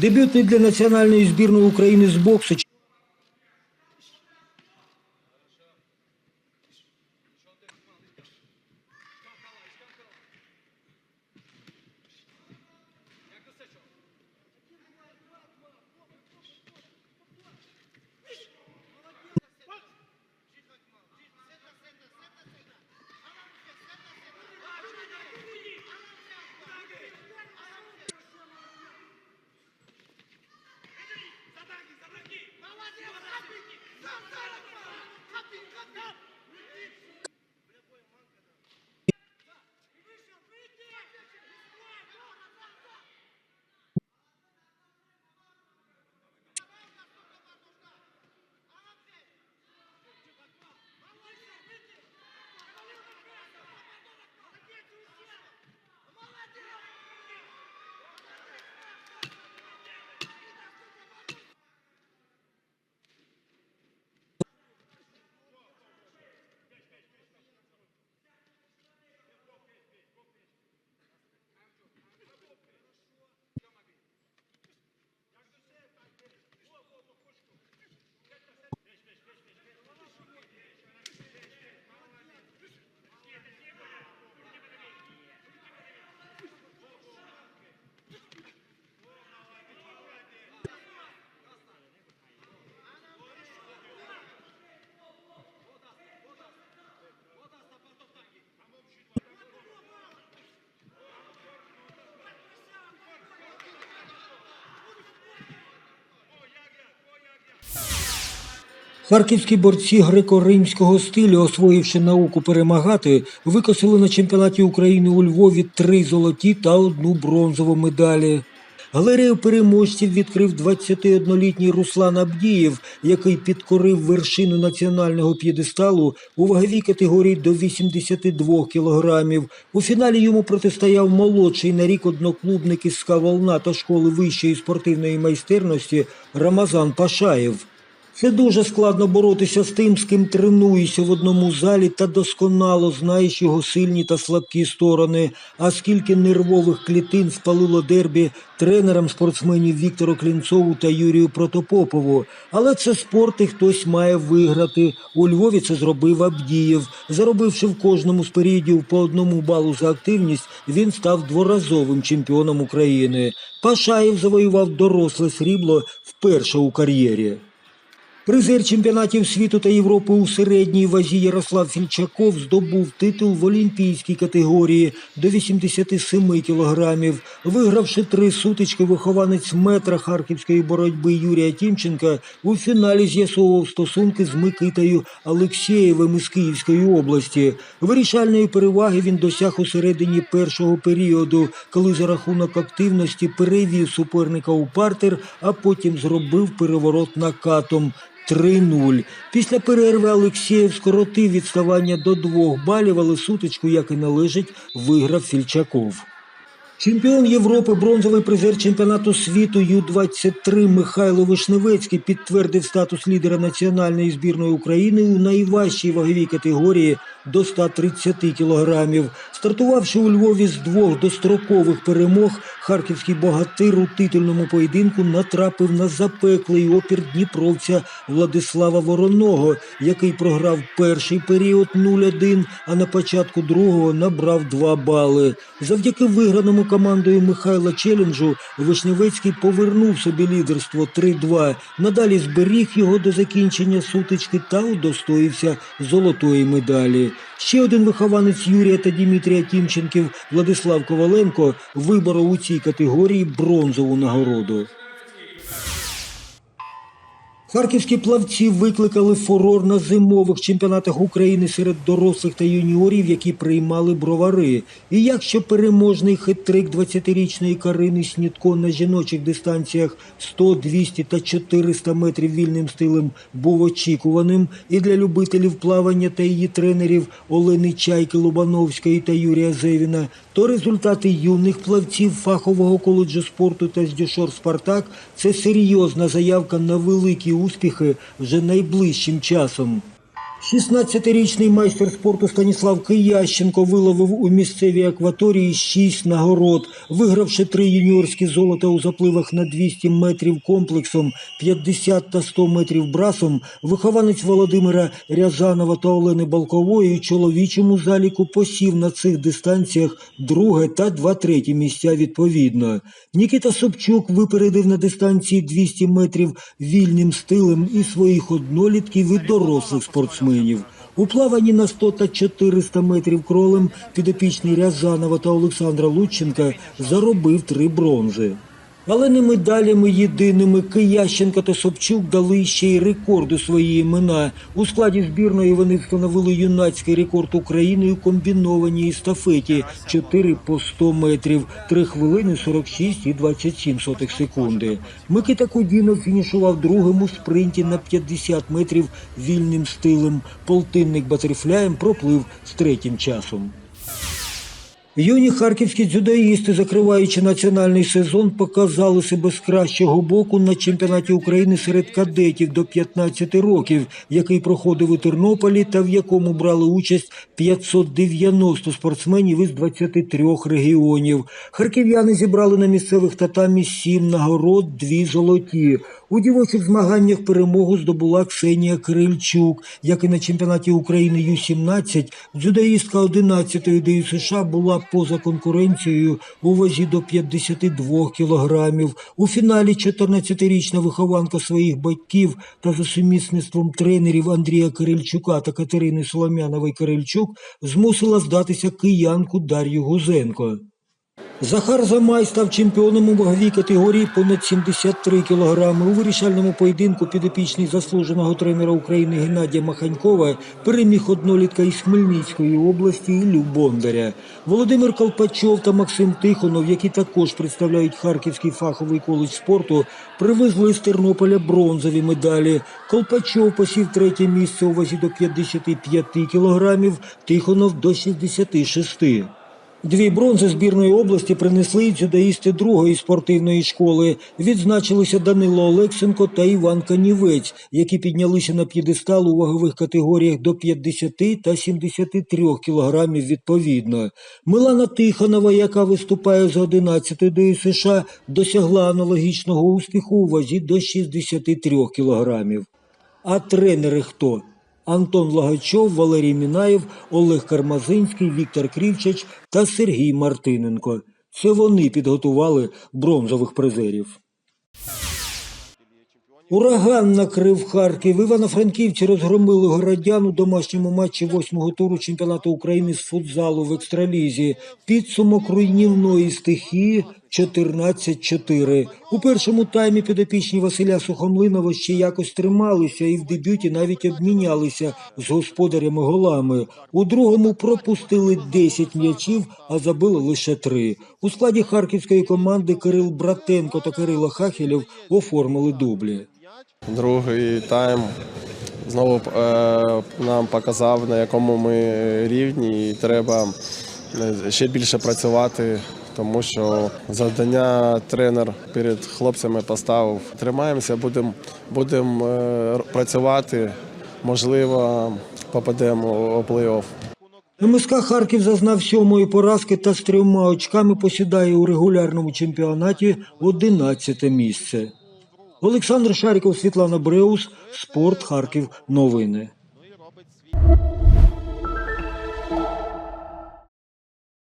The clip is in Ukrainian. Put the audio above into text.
Дебютний для національної збірної України з боксу Харківські борці греко-римського стилю, освоївши науку перемагати, викосили на чемпіонаті України у Львові три золоті та одну бронзову медалі. Галерею переможців відкрив 21-літній Руслан Абдієв, який підкорив вершину національного п'єдесталу у ваговій категорії до 82 кілограмів. У фіналі йому протистояв молодший на рік одноклубник із СКА «Волна» та школи вищої спортивної майстерності Рамазан Пашаєв. Це дуже складно боротися з тим, з ким тренуєшся в одному залі та досконало знаєш його сильні та слабкі сторони. А скільки нервових клітин спалило дербі тренерам спортсменів Віктору Клінцову та Юрію Протопопову. Але це спорт і хтось має виграти. У Львові це зробив Абдієв. Заробивши в кожному з періодів по одному балу за активність, він став дворазовим чемпіоном України. Пашаєв завоював доросле срібло вперше у кар'єрі. Призер чемпіонатів світу та Європи у середній вазі Ярослав Фільчаков здобув титул в олімпійській категорії до 87 кілограмів. Вигравши три сутички, вихованець метра харківської боротьби Юрія Тімченка у фіналі з'ясовував стосунки з Микитою Алексєєвим із Київської області. Вирішальної переваги він досяг у середині першого періоду, коли за рахунок активності перевів суперника у партер, а потім зробив переворот накатом. 3-0. Після перерви Олексєєв скоротив відставання до двох балів, але сутичку, як і належить, виграв Фільчаков. Чемпіон Європи, бронзовий призер чемпіонату світу Ю-23 Михайло Вишневецький підтвердив статус лідера національної збірної України у найважчій ваговій категорії до 130 кілограмів. Стартувавши у Львові з двох дострокових перемог, харківський богатир у титульному поєдинку натрапив на запеклий опір дніпровця Владислава Вороного, який програв перший період 0-1, а на початку другого набрав 2 бали. Завдяки виграному командою Михайла Челенджу Вишневецький повернув собі лідерство 3-2. Надалі зберіг його до закінчення сутички та удостоївся золотої медалі. Ще один вихованець Юрія та Дмитрія Тімченків Владислав Коваленко виборов у цій категорії бронзову нагороду. Харківські плавці викликали фурор на зимових чемпіонатах України серед дорослих та юніорів, які приймали бровари. І якщо переможний хитрик 20-річної Карини Снітко на жіночих дистанціях 100, 200 та 400 метрів вільним стилем був очікуваним і для любителів плавання та її тренерів Олени Чайки Лобановської та Юрія Зевіна, то результати юних плавців фахового коледжу спорту та здюшор Спартак це серйозна заявка на великі успіхи вже найближчим часом. 16-річний майстер спорту Станіслав Киященко виловив у місцевій акваторії 6 нагород, вигравши три юніорські золота у запливах на 200 метрів комплексом, 50 та 100 метрів брасом. Вихованець Володимира Рязанова та Олени Балкової у чоловічому заліку посів на цих дистанціях друге та два треті місця відповідно. Нікіта Собчук випередив на дистанції 200 метрів вільним стилем і своїх однолітків і дорослих спортсменів. У плаванні на 100 та 400 метрів кролем підопічний Рязанова та Олександра Лученка заробив три бронзи. Але не медалями єдиними Киященко та Собчук дали ще й рекорд у свої імена. У складі збірної вони встановили юнацький рекорд України у комбінованій естафеті 4 по 100 метрів, 3 хвилини 46 і 27 сотих секунди. Микита Кудінов фінішував другим у спринті на 50 метрів вільним стилем. Полтинник батерфляєм проплив з третім часом. Юні харківські дзюдоїсти, закриваючи національний сезон, показали себе з кращого боку на чемпіонаті України серед кадетів до 15 років, який проходив у Тернополі та в якому брали участь 590 спортсменів із 23 регіонів. Харків'яни зібрали на місцевих татамі сім нагород, дві золоті. У дівочих змаганнях перемогу здобула Ксенія Кирильчук, як і на чемпіонаті України Ю-17, дзюдоїстка 11-ї ДЮ США була поза конкуренцією у вазі до 52 кілограмів. У фіналі 14-річна вихованка своїх батьків та за сумісництвом тренерів Андрія Кирильчука та Катерини Соломянової Кирильчук змусила здатися киянку Дар'ю Гузенко. Захар Замай став чемпіоном у ваговій категорії понад 73 кілограми. У вирішальному поєдинку підопічний заслуженого тренера України Геннадія Маханькова переміг однолітка із Хмельницької області Іллю Бондаря. Володимир Колпачов та Максим Тихонов, які також представляють Харківський фаховий коледж спорту, привезли з Тернополя бронзові медалі. Колпачов посів третє місце у вазі до 55 кілограмів, Тихонов до 66. Дві бронзи збірної області принесли дзюдоїсти другої спортивної школи. Відзначилися Данило Олексенко та Іван Канівець, які піднялися на п'єдестал у вагових категоріях до 50 та 73 кілограмів відповідно. Милана Тихонова, яка виступає за 11 ДЮ США, досягла аналогічного успіху у вазі до 63 кілограмів. А тренери хто? Антон Лагачов, Валерій Мінаєв, Олег Кармазинський, Віктор Крівчач та Сергій Мартиненко. Це вони підготували бронзових призерів. Ураган накрив Харків. Івано-Франківці розгромили городян у домашньому матчі восьмого туру чемпіонату України з футзалу в екстралізі. Підсумок руйнівної стихії 14-4. У першому таймі підопічні Василя Сухомлинова ще якось трималися і в дебюті навіть обмінялися з господарями голами. У другому пропустили 10 м'ячів, а забили лише 3. У складі харківської команди Кирил Братенко та Кирило Хахелєв оформили дублі. Другий тайм знову е, нам показав, на якому ми рівні, і треба е, ще більше працювати, тому що завдання тренер перед хлопцями поставив. Тримаємося, будемо будем, е, працювати. Можливо, попадемо у плей-офф. МСК Харків зазнав сьомої поразки та з трьома очками посідає у регулярному чемпіонаті 11 місце. Олександр Шаріков, Світлана Бреус, Спорт Харків. Новини.